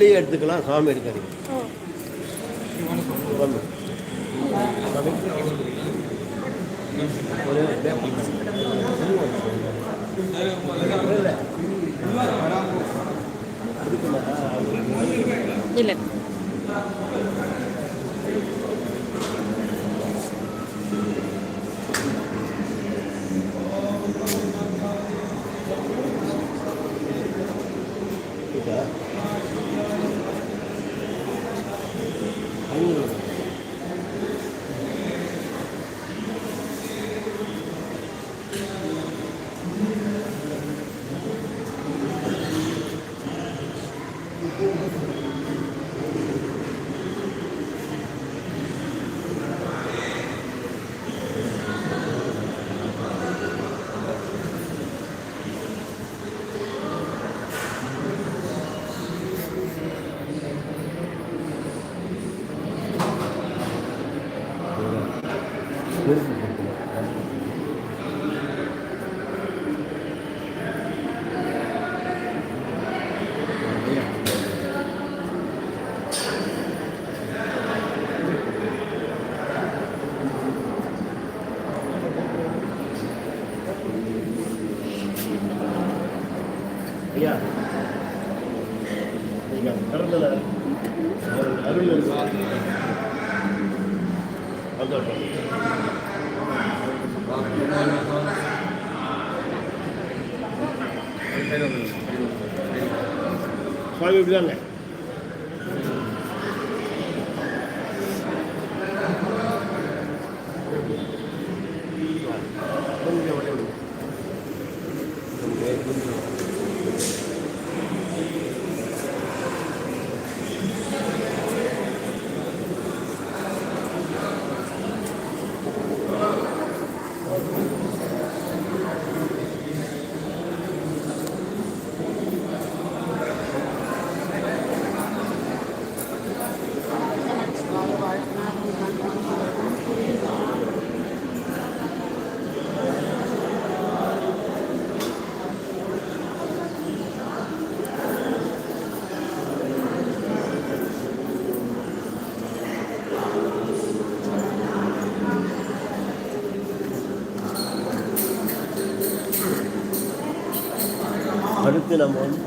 வெளியே எடுத்துக்கலாம் சாமி எடுக்காது இல்லை. ஒரு స్వామి విధానం naman.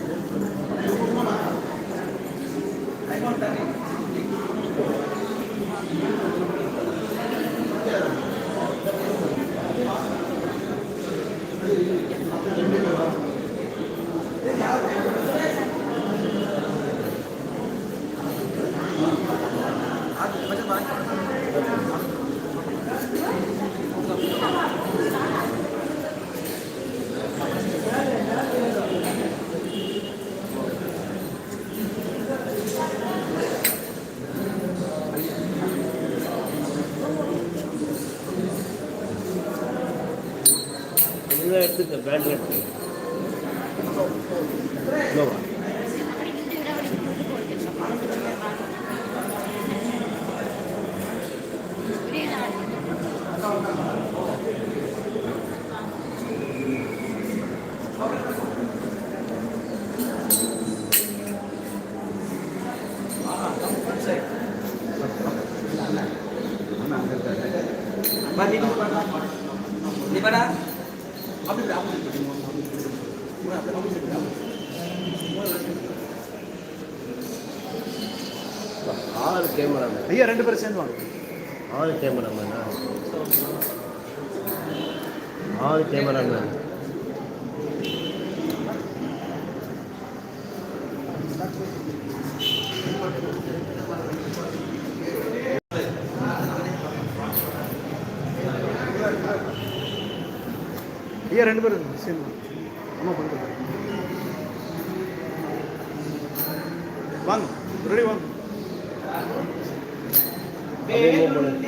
நம்ம ஐயா ரெண்டு பேரும் சேர்ந்து வாங்க ஆறு கேமராமேனா. ஆறு கேமராமேன். ஐயா ரெண்டு பேரும் சேர்ந்து அம்மா பண்ணுறது வாங்க ரெடி வாங்க. Amen.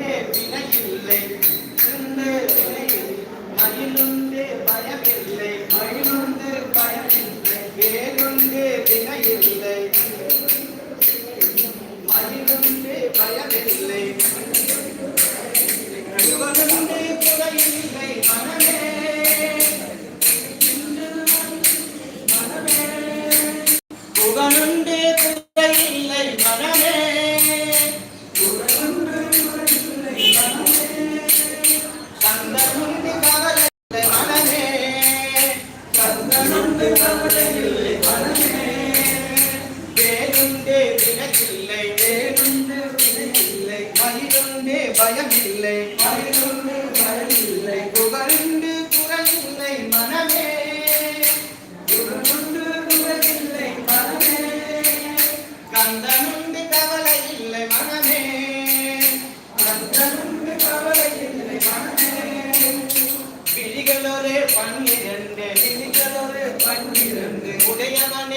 பன்னிரண்டு விழிகளொரே பன்னிரண்டு உடையவனே.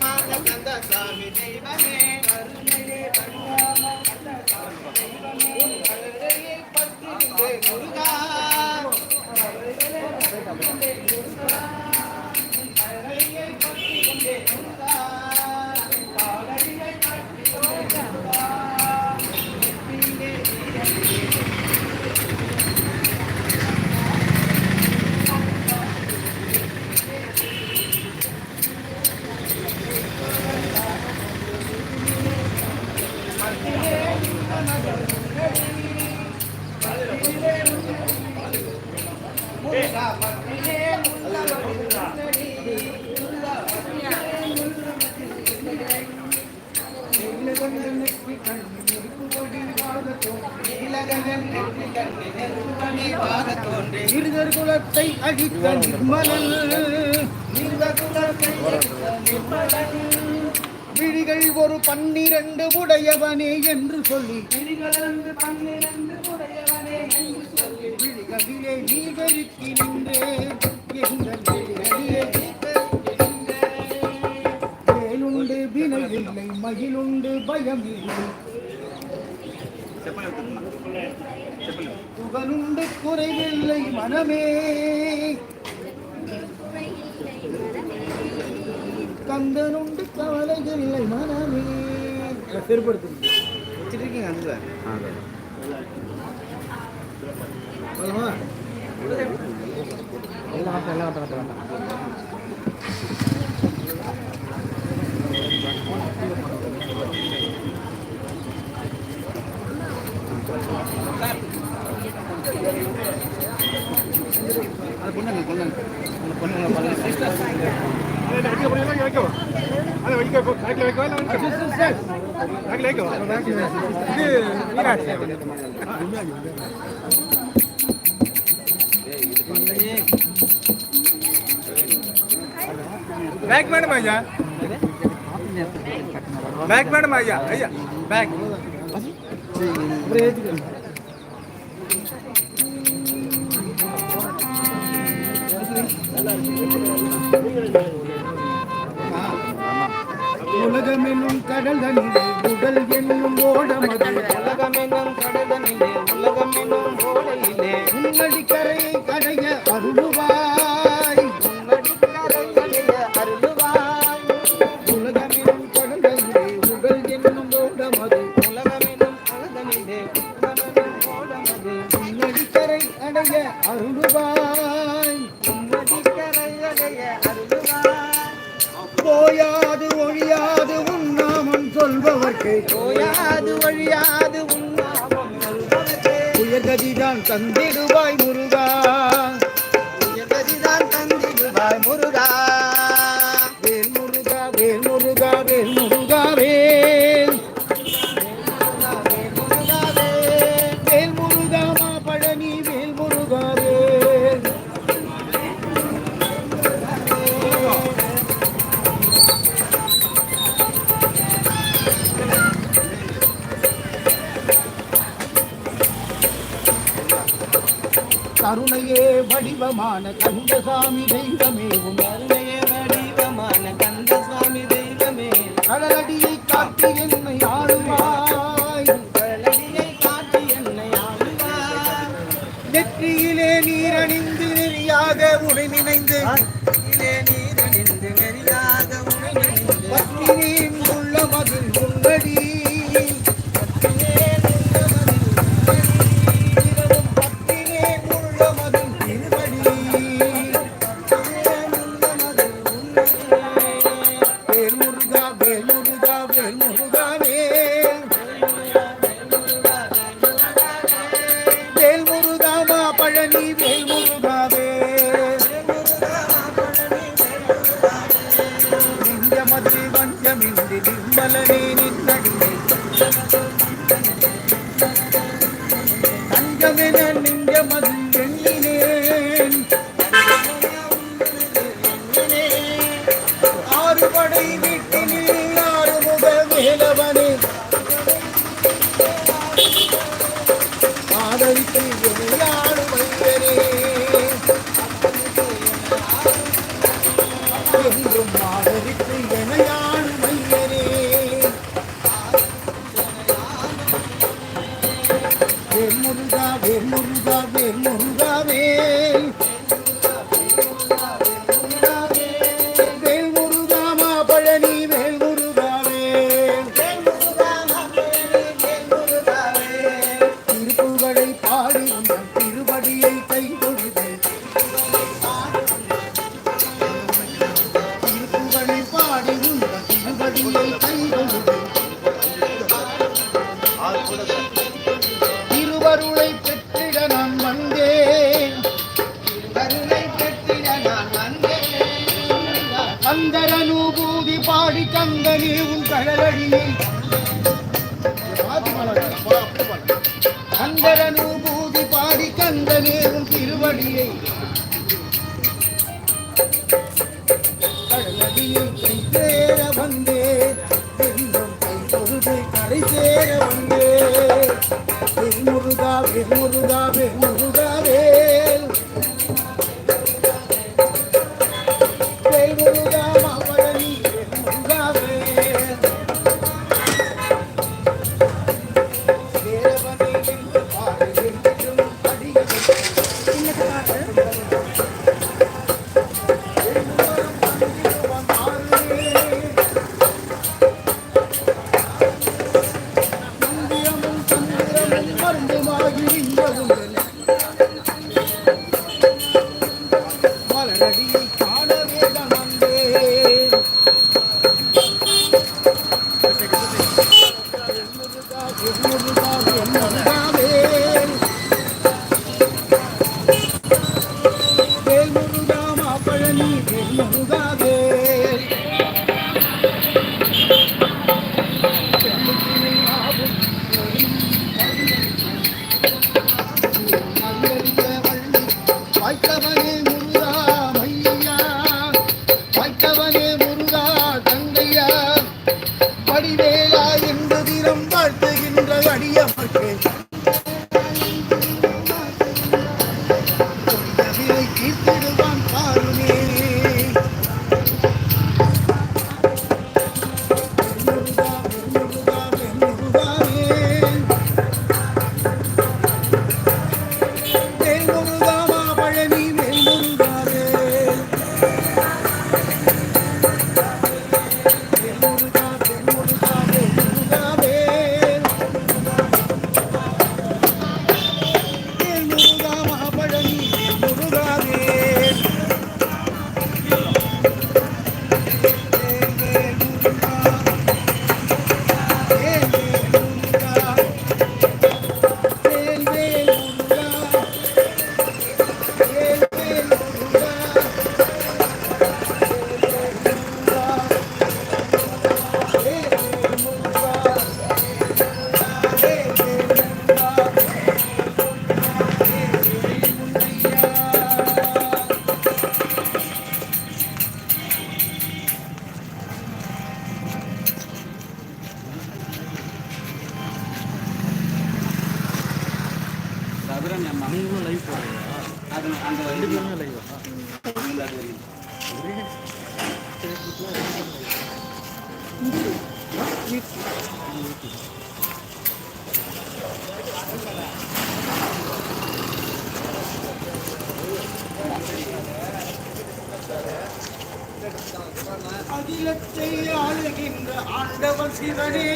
வடிவமாக கந்தசாமி தெய்வமே குலத்தை அழித்த நிர்மலன் குலத்தை அழித்த நிர்மலன் விழிகள் ஒரு பன்னிரண்டு உடையவனே என்று சொல்லி. விழிகளந்து பன்னிரண்டு உடையவனே என்று சொல்லி. விழிகளிலே நீ நின்றே. பெருக்கி நின்றே. வேலுண்டு வினையில்லை மகிழுண்டு பயமில்லை. புகழுண்டு குறைவில்லை மனமே. கந்தனுண்டு கவலையில்லை மனமே. பெருப்படுத்து வச்சிருக்கீங்க அதுல போதுமா? எல்லாம் எல்லாம் அது பொண்ணுங்க பொண்ணுங்க வைக்கவா அதை வைக்க சாக்கில் வைக்கவா இல்லை சாக்கில் வைக்கவா இது வீராட்சி பேக் மேடம் ஐயா பேக் மேடம் ஐயா ஐயா பேக் நல்லா இருக்கு உலகமென்னும் கடல் தனிலே உடல் என்னும் ஓடமது. உலகமென்னும் கடதனிலே உலகமென்னும் ஓடையிலே. உன்னடிக்கரையை கடைய அருளுவாய். உயர்கதிதான் தந்திடுவாய் முருகா. எதிரிதான் தந்திடுவாய் முருகா. வேல் முருகா வேல் முருகா வேல் முருகா. வடிவமான கந்தசாமி தெய்வமேவும் கருணைய வடிவமான கந்த தெய்வமே. கடலடியை காட்டி என்னை ஆளுவாய். கடலடியை காட்டி என்னை ஆளுவாய். நெற்றியிலே நீரணிந்து நெறியாக உடை நினைந்து. இலே நீரணிந்து நெறியாக உடை நினைந்து. பத்தினேன் உள்ள மதில் உன்னடி தங்கமென நின்னடியை தஞ்சமென நெஞ்சமது கந்தனே உன் திருவடியை ஆமாம் நீங்களும் லைவ் போடுறீங்களா? அது அந்த ரெண்டு பேருமே அகிலத்தை ஆளுகின்ற ஆண்டவன் சிவனே.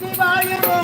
சிவாயிரோ